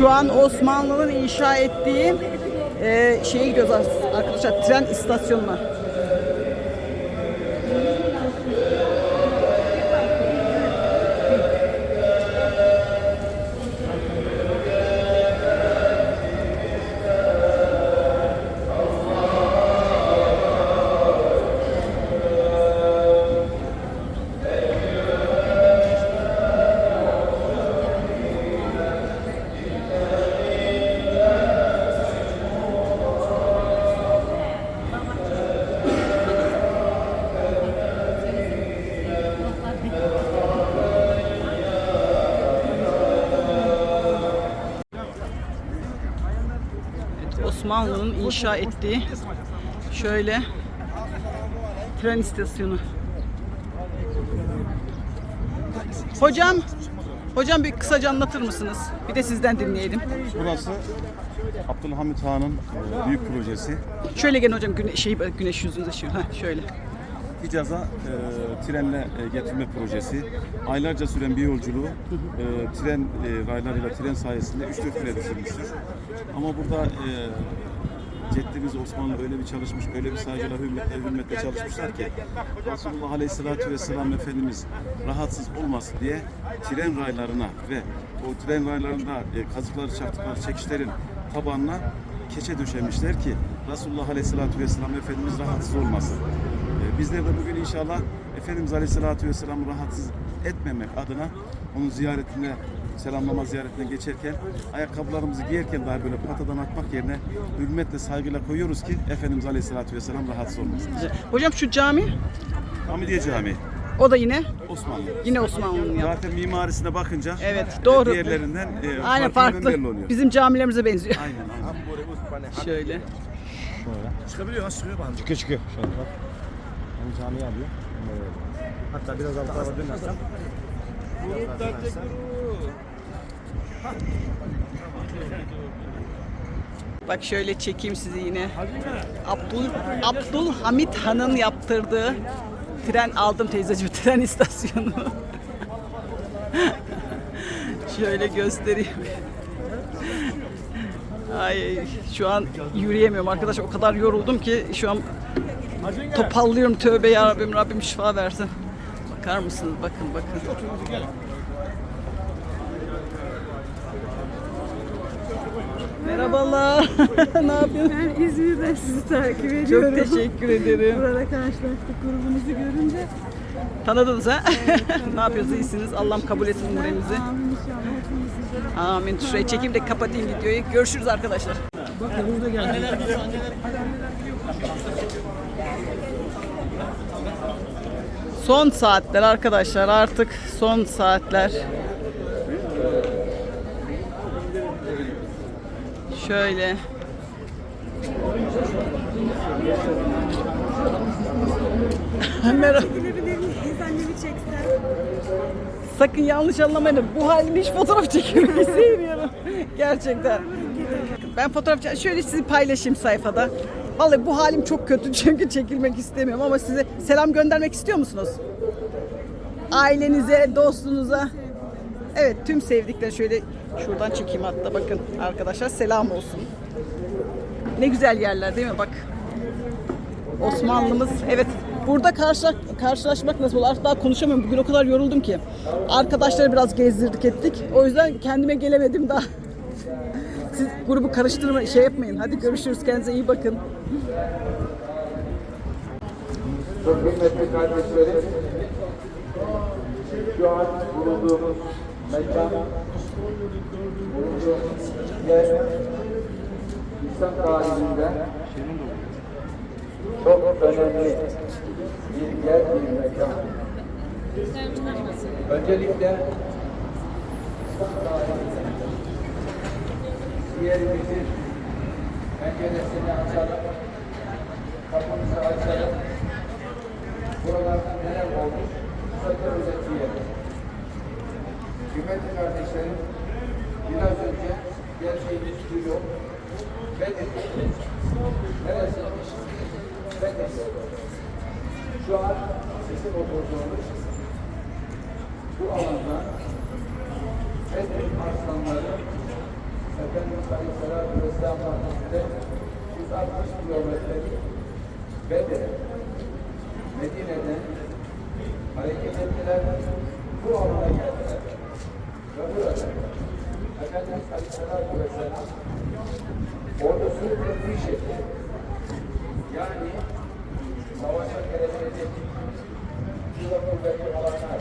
Şu an Osmanlı'nın inşa ettiği e, şeye gidiyoruz arkadaşlar. Tren istasyonuna. Osmanlı'nın inşa ettiği şöyle tren istasyonu. Hocam, hocam bir kısaca anlatır mısınız? Bir de sizden dinleyelim. Burası Abdülhamit Han'ın e, büyük projesi. Şöyle gelin hocam güne, şey, güneş yüzünüze şu. Ha, şöyle. Hicaz'a e, trenle e, getirme projesi. Aylarca süren bir yolculuğu e, tren e, raylarıyla tren sayesinde 3-4 güne düşürmüştür. Ama burada e, Ceddimiz Osmanlı öyle bir çalışmış, öyle bir saygıyla, hürmetle, hürmetle çalışmışlar ki Resulullah Aleyhisselatü Vesselam Efendimiz rahatsız olmasın diye tren raylarına ve o tren raylarında e, kazıkları, çarptıkları çekişlerin tabanına keçe döşemişler ki Resulullah Aleyhisselatü Vesselam Efendimiz rahatsız olmasın. E, Bizler de bugün inşallah Efendimiz Aleyhisselatü Vesselam'ı rahatsız etmemek adına onun ziyaretine, selamlama ziyaretine geçerken ayakkabılarımızı giyerken daha böyle patadan atmak yerine hürmetle, saygıyla koyuyoruz ki Efendimiz Aleyhisselatü Vesselam rahatsız olmasın. Hocam şu cami, Hamidiye Camii, o da yine Osmanlı. yine Osmanlı'nın yaptığı. Zaten mimarisine bakınca Evet, e, doğru. diğerlerinden e, Aynen farklı farklı. oluyor. Bizim camilerimize benziyor. Aynen, aynen. Şöyle. Çıkabiliyor nasıl çıkıyor bana? Çıkıyor çıkıyor. Şöyle bak. Camiye alıyor. Hatta biraz daha tarafa dönersem. Bak şöyle çekeyim sizi yine. Abdul Abdülhamit Han'ın yaptırdığı tren aldım teyzeciğim tren istasyonu. şöyle göstereyim. Ay şu an yürüyemiyorum arkadaş o kadar yoruldum ki şu an topallıyorum tövbe ya Rabbim Rabbim şifa versin. Bakar mısınız bakın bakın. Merhabalar. ne yapıyorsun? Ben İzmir'den sizi takip Çok ediyorum. teşekkür ederim. Burada karşılaştık grubunuzu görünce. Tanıdınız ha? ne yapıyorsunuz? İyisiniz. Allah'ım kabul etsin umrenizi. Amin inşallah. Amin. Şurayı çekeyim de kapatayım videoyu. Görüşürüz arkadaşlar. Son saatler arkadaşlar artık son saatler. Şöyle. Merhaba. Sakın yanlış anlamayın. Bu halimi hiç fotoğraf çekmeyi sevmiyorum. Gerçekten. Ben fotoğraf şöyle sizi paylaşayım sayfada. Vallahi bu halim çok kötü çünkü çekilmek istemiyorum ama size selam göndermek istiyor musunuz? Ailenize, dostunuza. Evet tüm sevdikler şöyle şuradan çekeyim hatta bakın arkadaşlar selam olsun. Ne güzel yerler değil mi bak. Osmanlımız evet burada karşı, karşılaşmak nasıl olur artık daha konuşamıyorum bugün o kadar yoruldum ki arkadaşları biraz gezdirdik ettik o yüzden kendime gelemedim daha siz grubu karıştırma şey yapmayın. Hadi görüşürüz. Kendinize iyi bakın. Çok kıymetli kardeşlerim, şu an bulunduğumuz mekan, bulunduğumuz yer, İslam tarihinde çok önemli bir yer, bir mekan. Öncelikle yerimizin penceresini açalım, kapımızı açalım. Buralarda neler olmuş? Kısaca özetleyelim. Kıymetli kardeşlerim, biraz önce geldiğimiz bir yol Bedir. Neresiymiş? Bedir. Şu an bizim oturduğumuz bu alanda Bedir aslanları Efendimiz Aleyhisselatü Vesselam Mahallesi'nde 160 kilometrelik Bedir, Medine'den hareket ettiler. Bu alana geldiler. Ve burada Efendimiz Aleyhisselatü Vesselam ordusunu teftiş etti. Yani savaşa gelecek kısa kuvvetli alanlar.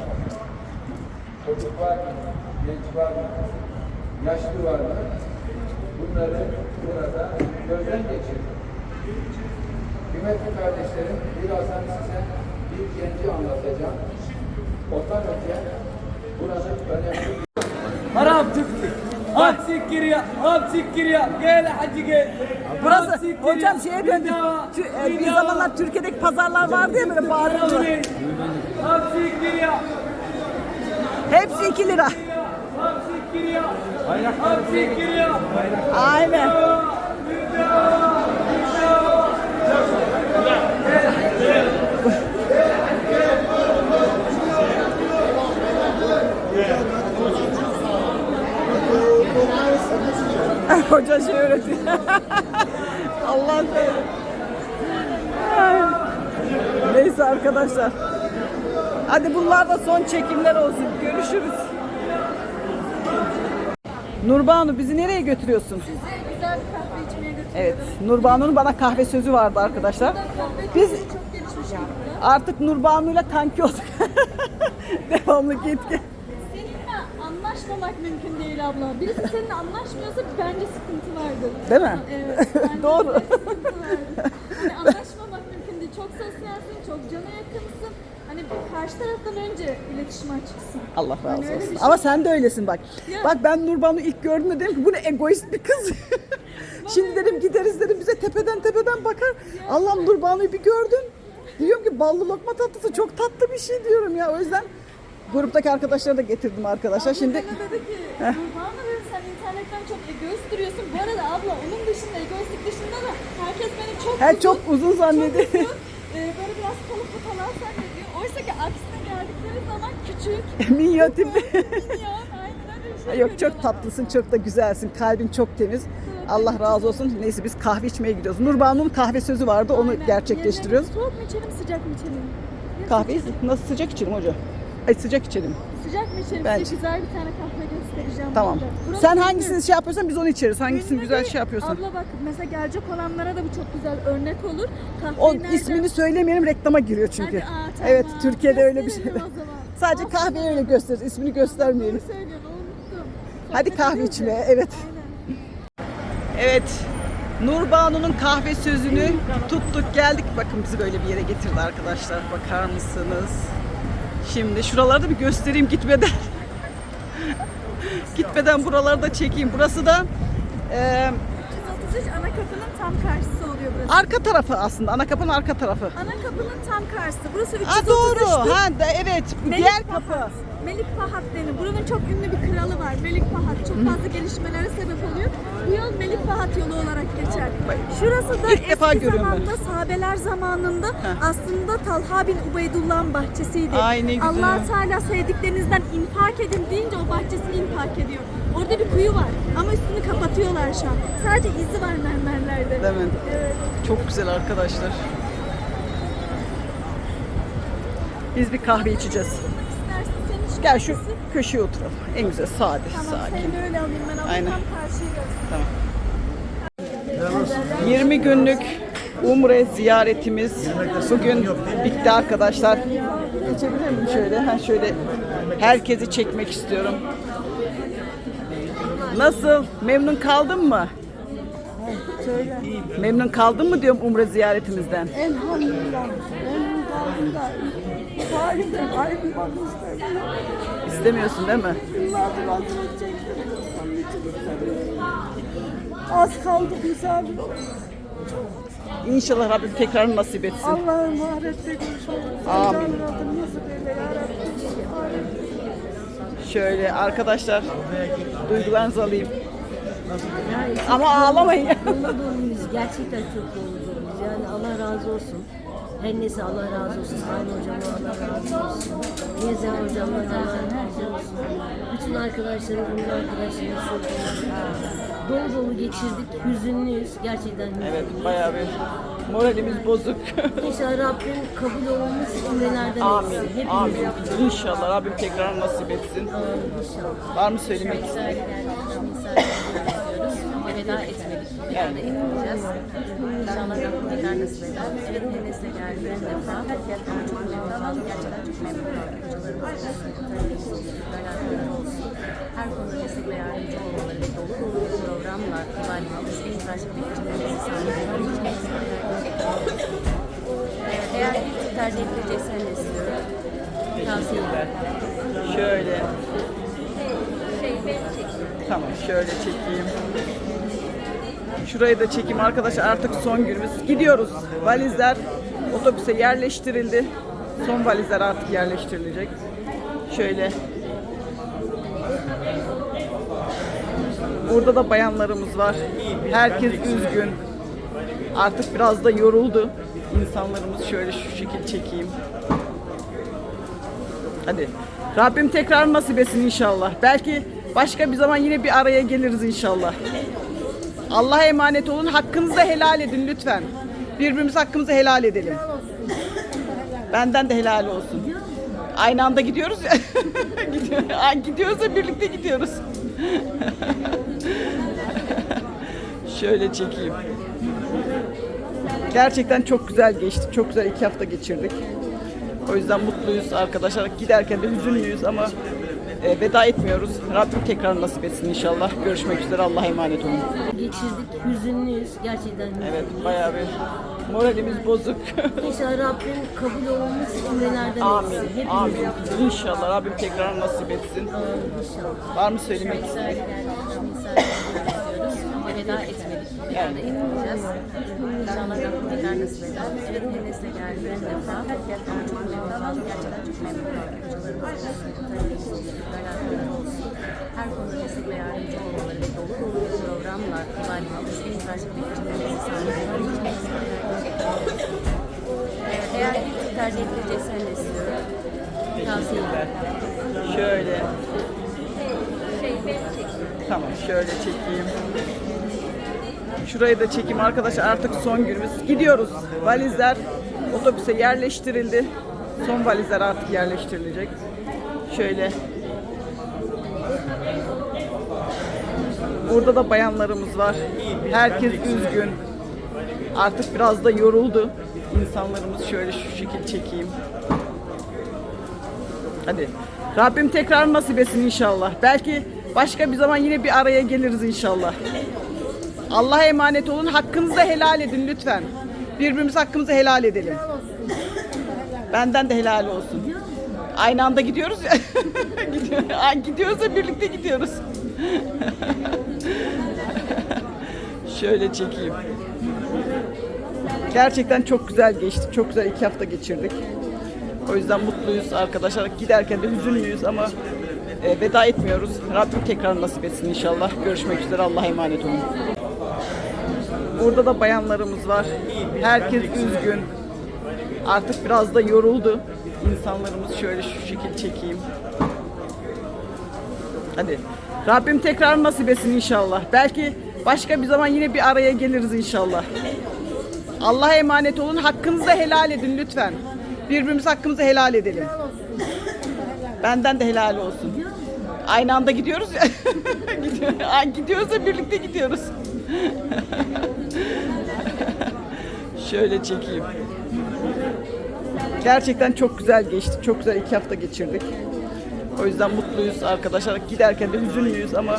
Çocuk var mı? Genç var mı? Yaşlı var mı? bunları burada gözden geçirdim. Kıymetli kardeşlerim, birazdan size bir genci anlatacağım. Ondan önce buranın önemli Haram Türk'tü. At siktir ya, at siktir ya. Gel hacı gel. Burası hocam şeye döndü. Tü, e, bir zamanlar Türkiye'deki pazarlar vardı ya böyle bağırıyorlar. At siktir ya. Hepsi 2 lira. Aynen. Hoca şey öğretiyor. Allah Ay. Neyse arkadaşlar. Hadi bunlar da son çekimler olsun. Görüşürüz. Nurbanu bizi nereye götürüyorsun? Size güzel bir kahve içmeye götürüyorum. Evet, Nurbanu'nun bana kahve sözü vardı arkadaşlar. Biz çok gelişmiş burada. artık Nurbanu'yla kanki olduk. Devamlı git gel. Seninle anlaşmamak mümkün değil abla. Birisi seninle anlaşmıyorsa bence sıkıntı vardır. Değil mi? Evet. bence Doğru. sıkıntı vardır. Hani anlaşmamak mümkün değil. Çok sosyalsin, çok cana yakınsın. Hani karşı taraftan önce iletişim açıksın. Allah razı Hani öyle olsun. bir şey- Ama sen de öylesin bak. Ya. Bak ben Nurbanu'yu ilk gördüğümde dedim ki bu ne egoist bir kız. Şimdi dedim gideriz dedim bize tepeden tepeden bakar. Allah'ım Nurbanu'yu bir gördüm. Diyorum ki ballı lokma tatlısı çok tatlı bir şey diyorum ya. O yüzden gruptaki arkadaşları da getirdim arkadaşlar. Şimdi Bana dedi ki, Nurhan'la dedi sen internetten çok egoist duruyorsun. Bu arada abla onun dışında egoistlik dışında da herkes beni çok her uzun, çok uzun zannediyor. çok uzun, e, böyle biraz kalıplı falan zannediyor. Oysa ki aksine geldikleri zaman küçük, Minyon tipli. minyon, aynen öyle bir şey Yok çok tatlısın, çok da güzelsin. Kalbin çok temiz. Allah razı olsun. Neyse biz kahve içmeye gidiyoruz. Nurbanu'nun kahve sözü vardı. Onu Aynen. gerçekleştiriyoruz. Yerine Soğuk mu içelim, sıcak mı içelim? Ya Kahveyi nasıl sıcak içelim hocam? Ay sıcak içelim. Sıcak mı içelim? Bence. Size güzel bir tane kahve göstereceğim. Tamam. burada. Burası Sen hangisini şey yapıyorsan biz onu içeriz. Hangisini Ünlü güzel bir- şey yapıyorsan. Abla bak mesela gelecek olanlara da bu çok güzel örnek olur. Kahveyi O nereden- ismini söylemeyelim reklama giriyor çünkü. Hadi, aa, tamam. Evet Türkiye'de öyle bir şey. Gösterelim o zaman. Sadece Al kahveyi öyle gösteririz. İsmini göstermeyelim. Doğru söylüyorsun unuttum. Hadi Sohbet kahve ediyoruz içmeye. Evet. Aynen. Evet. Nurbanu'nun kahve sözünü tuttuk geldik. Bakın bizi böyle bir yere getirdi arkadaşlar. Bakar mısınız? Şimdi şuraları da bir göstereyim gitmeden. gitmeden buraları da çekeyim. Burası da e, 333 ana kapının tam karşısı oluyor burası. arka tarafı aslında. Ana kapının arka tarafı. Ana kapının tam karşısı. Burası 333'tü. Ha doğru. Ha da evet. Melik diğer Pahat. kapı. Melik Pahat denir. Buranın çok ünlü bir kralı var. Melik Pahat. Çok fazla gelişmelere sebep oluyor. Bu yol Melik Pahat yolu olarak geçer. Şurası da İlk defa eski ben. zamanda sahabeler zamanında aslında Talha bin Ubeydullah'ın bahçesiydi. Ay ne güzel. allah Teala sevdiklerinizden infak edin deyince o bahçesini infak ediyor. Orada bir kuyu var ama üstünü kapatıyorlar şu an. Sadece izi var mermerlerde. Değil mi? Evet. Çok güzel arkadaşlar. Biz bir kahve içeceğiz. İstersen Gel şu köşeye oturalım. En güzel sade, Tamam sakin. seni de öyle alayım ben. Abla Aynen. tam göster. 20 günlük Umre ziyaretimiz bugün bitti arkadaşlar. Geçebilir miyim şöyle? Ha şöyle herkesi çekmek istiyorum. Nasıl? Memnun kaldın mı? Memnun kaldın mı diyorum Umre ziyaretimizden? Elhamdülillah. Memnun kaldım da. Tarihte ayrılmak istemiyorum. İstemiyorsun değil mi? Yıllardır hazırlık çektim. Onun için istemiyorum. Az kaldık misafir. İnşallah Rabbim tekrar nasip etsin. Allah'ın mahretle görüşmek. Amin. Canın adını nasip. Amin. Şöyle arkadaşlar duygularınızı alayım. Ama ağlamayın. Dolu doluyuz. Gerçekten çok dolu doluyuz. Yani Allah razı olsun. Her neyse Allah razı olsun. Sayın hocama Allah razı olsun. Gezen hocamdan Allah razı olsun. Bütün arkadaşlarımız, arkadaşlarımız çok dolu dolu geçirdik. Hüzünlüyüz. Gerçekten hüzünlüyüz. Evet bayağı bir moralimiz bozuk. İnşallah Rabbim kabul olmuş umrelerden Amin. etsin. Hepimiz Amin. İnşallah Rabbim tekrar nasip etsin. inşallah. Var mı söylemek istediğin? Veda etmedik. Veda da etmeyeceğiz. İnşallah Rabbim tekrar nasip eder. Evet Enes'le geldi bir defa. Ama çok memnun kaldım. Gerçekten çok memnun kaldım. Hocalarımız olsun, tarihimiz olsun, alakaları olsun. Her konuda destek ve yardımcı olmaları ve dolu dolu bir programla ederim. Ee, Eğer bir tercih edileceksen de istiyorum. Tavsiye. Şöyle. Tamam şöyle çekeyim. Şurayı da çekeyim arkadaşlar artık son günümüz. Gidiyoruz. Valizler otobüse yerleştirildi. Son valizler artık yerleştirilecek. Şöyle. Burada da bayanlarımız var. Herkes üzgün. Artık biraz da yoruldu. İnsanlarımız şöyle şu şekil çekeyim. Hadi. Rabbim tekrar nasip etsin inşallah. Belki başka bir zaman yine bir araya geliriz inşallah. Allah'a emanet olun. Hakkınızı da helal edin lütfen. Birbirimiz hakkımızı helal edelim. Benden de helal olsun. Aynı anda gidiyoruz ya. Gidiyoruz da birlikte gidiyoruz. Şöyle çekeyim. Gerçekten çok güzel geçti. Çok güzel iki hafta geçirdik. O yüzden mutluyuz arkadaşlar. Giderken de hüzünlüyüz ama e, veda etmiyoruz. Rabbim tekrar nasip etsin inşallah. Görüşmek üzere. Allah'a emanet olun. Geçirdik. Hüzünlüyüz. Gerçekten hüzünlüyüz. Evet bayağı bir moralimiz bozuk. İnşallah Rabbim kabul olmuş umrelerden Amin. etsin. Hepimiz Amin. İnşallah Rabbim tekrar nasip etsin. inşallah. Var mı söylemek istediğin? Veda etmedik. Da etmeyeceğiz. İnşallah Rabbim tekrar nasip eder. Evet Enes'le geldi bir defa. Ama çok memnun kaldım. Gerçekten çok memnun kaldım. Hocalarımız olsun, tarihimiz olsun, alakaları olsun. Her konuda destek ve yardımcı olmaları ve dolu dolu bir programla en Eğer bir tercih edileceksen de istiyorum. Tavsiye ederim. Şöyle. Şey, benim çekim. Tamam şöyle çekeyim. Şurayı da çekeyim arkadaşlar artık son günümüz. Gidiyoruz. Valizler otobüse yerleştirildi. Son valizler artık yerleştirilecek. Şöyle. Burada da bayanlarımız var. Herkes üzgün. Artık biraz da yoruldu. İnsanlarımız şöyle şu şekil çekeyim. Hadi. Rabbim tekrar nasip etsin inşallah. Belki başka bir zaman yine bir araya geliriz inşallah. Allah'a emanet olun. Hakkınızı da helal edin lütfen. Birbirimiz hakkımızı helal edelim. Benden de helal olsun. Aynı anda gidiyoruz ya. Gidiyoruz da birlikte gidiyoruz. Şöyle çekeyim. Gerçekten çok güzel geçti. Çok güzel iki hafta geçirdik. O yüzden mutluyuz arkadaşlar. Giderken de hüzünlüyüz ama e, veda etmiyoruz. Rabbim tekrar nasip etsin inşallah. Görüşmek üzere. Allah'a emanet olun. Burada da bayanlarımız var. Herkes üzgün. Artık biraz da yoruldu. İnsanlarımız şöyle şu şekil çekeyim. Hadi. Rabbim tekrar nasip etsin inşallah. Belki başka bir zaman yine bir araya geliriz inşallah. Allah'a emanet olun. Hakkınızı helal edin lütfen. Birbirimiz hakkımızı helal edelim. Benden de helal olsun. Aynı anda gidiyoruz ya. Gidiyoruz da birlikte gidiyoruz. Şöyle çekeyim. Gerçekten çok güzel geçti. Çok güzel iki hafta geçirdik. O yüzden mutluyuz arkadaşlar. Giderken de hüzünlüyüz ama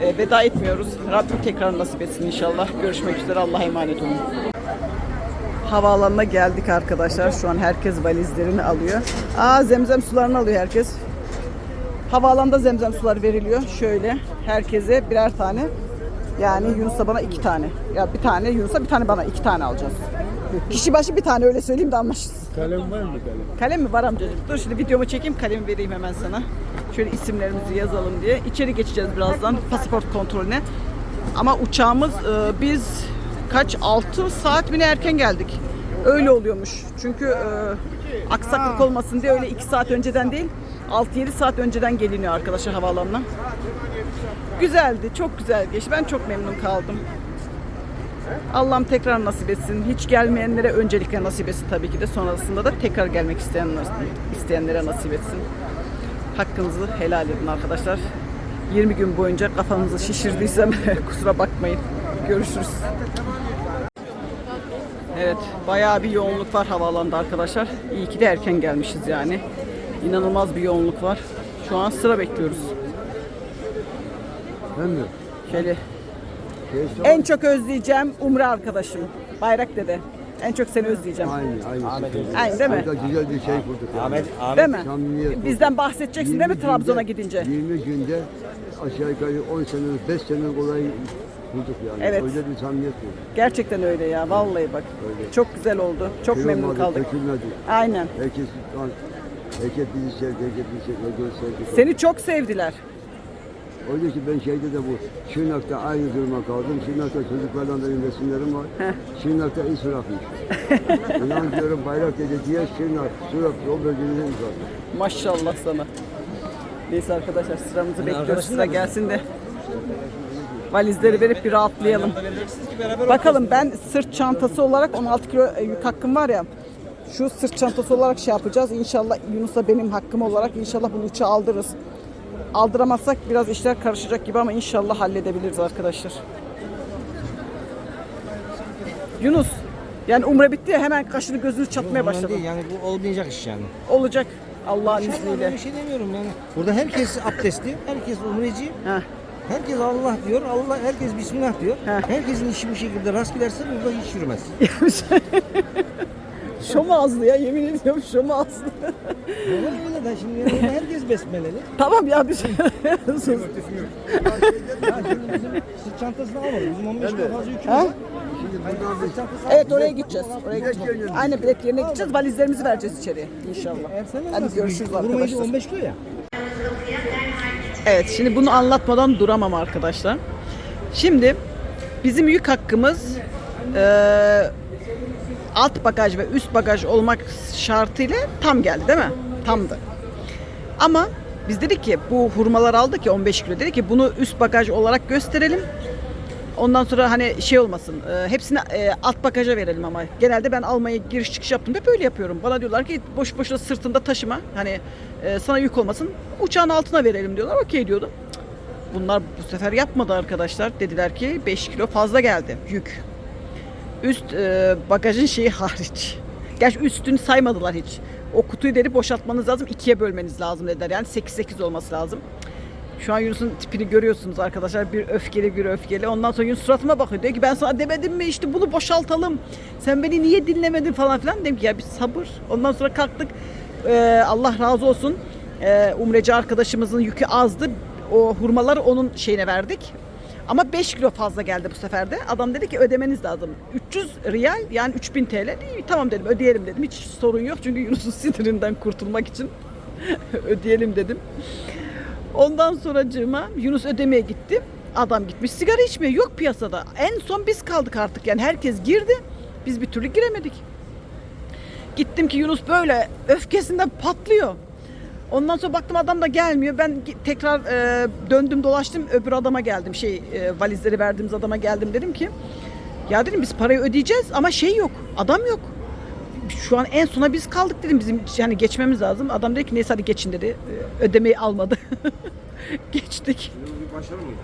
e, veda etmiyoruz. Rabbim tekrar nasip etsin inşallah. Görüşmek üzere. Allah'a emanet olun. Havaalanına geldik arkadaşlar. Şu an herkes valizlerini alıyor. Aa zemzem sularını alıyor herkes. Havaalanında zemzem suları veriliyor. Şöyle herkese birer tane. Yani Yunus'a bana iki tane. Ya bir tane Yunus'a bir tane bana iki tane alacağız. Kişi başı bir tane öyle söyleyeyim de anlaşılsın. Kalem var mı kalem? Kalem mi var amcacığım? Dur şimdi videomu çekeyim kalemi vereyim hemen sana. Şöyle isimlerimizi yazalım diye. İçeri geçeceğiz birazdan pasaport kontrolüne. Ama uçağımız e, biz kaç 6 saat mi ne erken geldik. Öyle oluyormuş. Çünkü e, aksaklık olmasın diye öyle 2 saat önceden değil 6-7 saat önceden geliniyor arkadaşlar havaalanına. Güzeldi, çok güzel geçti. Ben çok memnun kaldım. Allah'ım tekrar nasip etsin. Hiç gelmeyenlere öncelikle nasip etsin tabii ki de. Sonrasında da tekrar gelmek isteyenler, isteyenlere nasip etsin. Hakkınızı helal edin arkadaşlar. 20 gün boyunca kafanızı şişirdiysem kusura bakmayın. Görüşürüz. Evet, bayağı bir yoğunluk var havaalanında arkadaşlar. İyi ki de erken gelmişiz yani. İnanılmaz bir yoğunluk var. Şu an sıra bekliyoruz. Ben mi? Şöyle en çok özleyeceğim Umre arkadaşım. Bayrak dede. En çok seni özleyeceğim. Aynı, aynı. Aynı değil mi? Burada güzel bir şey kurduk. yani. Ahmet, Ahmet. Değil mi? Samimiyet Bizden bahsedeceksin değil mi 20 Trabzon'a gidince? 20 günde aşağı yukarı 10 senelik, 5 senelik olay kurduk yani. Evet. Öyle bir samimiyet kurduk. Gerçekten öyle ya. Vallahi bak. Öyle. Çok güzel oldu. Çok Şey memnun kaldık. Dökülmedi. Aynen. Herkes, herkes bizi sevdi, herkes bizi sevdi, gösterdi. Seni çok sevdiler. Öyle ki ben şeyde de bu, Şırnak'ta aynı duruma kaldım. Şırnak'ta çocuklarla benim resimlerim var. Şırnak'ta iz bırakmış. İnan diyorum bayrak dedi diye Şırnak, Surat, o bölgenin iz bırakmış. Maşallah sana. Neyse arkadaşlar sıramızı bekliyoruz. Sıra gelsin de valizleri verip bir rahatlayalım. Bakalım ben sırt çantası olarak 16 kilo e, yük hakkım var ya. Şu sırt çantası olarak şey yapacağız. İnşallah Yunus'a benim hakkım olarak inşallah bunu uçağa aldırırız. Aldıramazsak biraz işler karışacak gibi ama inşallah halledebiliriz arkadaşlar. Yunus yani umre bitti ya hemen kaşını gözünü çatmaya başladı. değil, yani bu olmayacak iş yani. Olacak Allah'ın Ben izniyle. bir şey demiyorum yani. Burada herkes abdestli, herkes umreci, Heh. herkes Allah diyor, Allah herkes Bismillah diyor. Heh. Herkesin işi bu şekilde rast giderse burada hiç yürümez. Şom ağızlı ya yemin ediyorum şom ağızlı. Olur öyle de şimdi herkes besmeleli. tamam ya biz sus. Ya şimdi bizim sırt çantasını almadık. Bizim 15 kilo fazla yükümüz Ha? var. Bir Evet oraya gideceğiz. Oraya gideceğiz. Aynen bilet yerine gideceğiz. Valizlerimizi vereceğiz içeriye inşallah. Ersen Hadi görüşürüz arkadaşlar. 15 kilo ya. Evet şimdi bunu anlatmadan duramam arkadaşlar. Şimdi bizim yük hakkımız eee, alt bagaj ve üst bagaj olmak şartıyla tam geldi değil mi? Tamdı. Ama biz dedik ki bu hurmalar aldık ya 15 kilo dedik ki bunu üst bagaj olarak gösterelim. Ondan sonra hani şey olmasın. e, hepsini e, alt bagaja verelim ama. Genelde ben almaya giriş çıkış yaptığımda böyle yapıyorum. Bana diyorlar ki boş boşuna sırtında taşıma. Hani e, sana yük olmasın. Uçağın altına verelim diyorlar. Okey diyordum. Bunlar bu sefer yapmadı arkadaşlar. Dediler ki 5 kilo fazla geldi yük. Üst e, bagajın şeyi hariç. Gerçi üstünü saymadılar hiç. O kutuyu dedi boşaltmanız lazım. ikiye bölmeniz lazım dediler. Yani 8-8 olması lazım. Şu an Yunus'un tipini görüyorsunuz arkadaşlar. Bir öfkeli bir öfkeli. Ondan sonra Yunus suratıma bakıyor. Diyor ki ben sana demedim mi işte bunu boşaltalım. Sen beni niye dinlemedin falan filan. Dedim ki ya bir sabır. Ondan sonra kalktık. Ee, Allah razı olsun. Ee, umreci arkadaşımızın yükü azdı. O hurmaları onun şeyine verdik. Ama 5 kilo fazla geldi bu sefer de. Adam dedi ki ödemeniz lazım. 300 riyal yani 3000 TL. İyi, tamam dedim ödeyelim dedim. Hiç sorun yok çünkü Yunus'un sinirinden kurtulmak için ödeyelim dedim. Ondan sonracığıma Yunus ödemeye gitti. Adam gitmiş sigara içmiyor. Yok piyasada. En son biz kaldık artık yani herkes girdi. Biz bir türlü giremedik. Gittim ki Yunus böyle öfkesinden patlıyor. Ondan sonra baktım adam da gelmiyor. Ben tekrar e, döndüm dolaştım öbür adama geldim. Şey e, valizleri verdiğimiz adama geldim dedim ki ya dedim biz parayı ödeyeceğiz ama şey yok. Adam yok. Şu an en sona biz kaldık dedim. Bizim yani geçmemiz lazım. Adam dedi ki neyse hadi geçin dedi. E, Ödemeyi almadı. Geçtik. Başarı mıydı?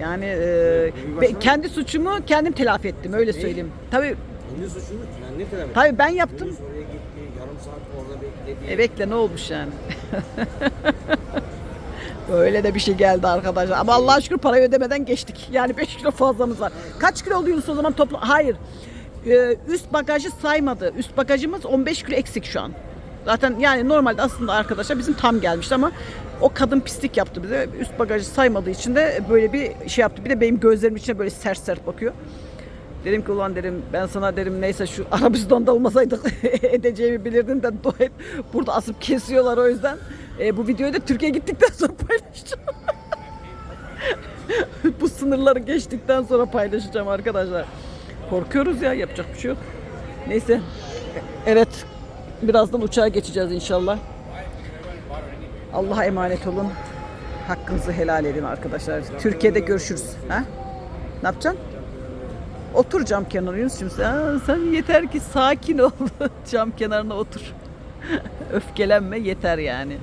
Yani e, kendi suçumu kendim telafi ettim öyle söyleyeyim. Tabii Kendi suçunu ne kadar? tabii ben yaptım. Oraya gitti, yarım saat orada bekledi. E bekle ne olmuş yani? Öyle de bir şey geldi arkadaşlar. Ama Allah'a şükür parayı ödemeden geçtik. Yani 5 kilo fazlamız var. Kaç kilo oldu Yunus o zaman toplam? Hayır. Ee, üst bagajı saymadı. Üst bagajımız 15 kilo eksik şu an. Zaten yani normalde aslında arkadaşlar bizim tam gelmişti ama o kadın pislik yaptı bize. Üst bagajı saymadığı için de böyle bir şey yaptı. Bir de benim gözlerim içine böyle sert sert bakıyor. Dedim ki ulan derim ben sana derim neyse şu Arabistan'da olmasaydık edeceğimi bilirdin de dua. Burada asıp kesiyorlar o yüzden. E, bu videoyu da Türkiye'ye gittikten sonra paylaşacağım. bu sınırları geçtikten sonra paylaşacağım arkadaşlar. Korkuyoruz ya yapacak bir şey yok. Neyse. Evet. Birazdan uçağa geçeceğiz inşallah. Allah'a emanet olun. Hakkınızı helal edin arkadaşlar. Türkiye'de görüşürüz. Ha? Ne yapacaksın? Otur cam kenarına Yunus'cum. Sen, sen yeter ki sakin ol. cam kenarına otur. Öfkelenme yeter yani.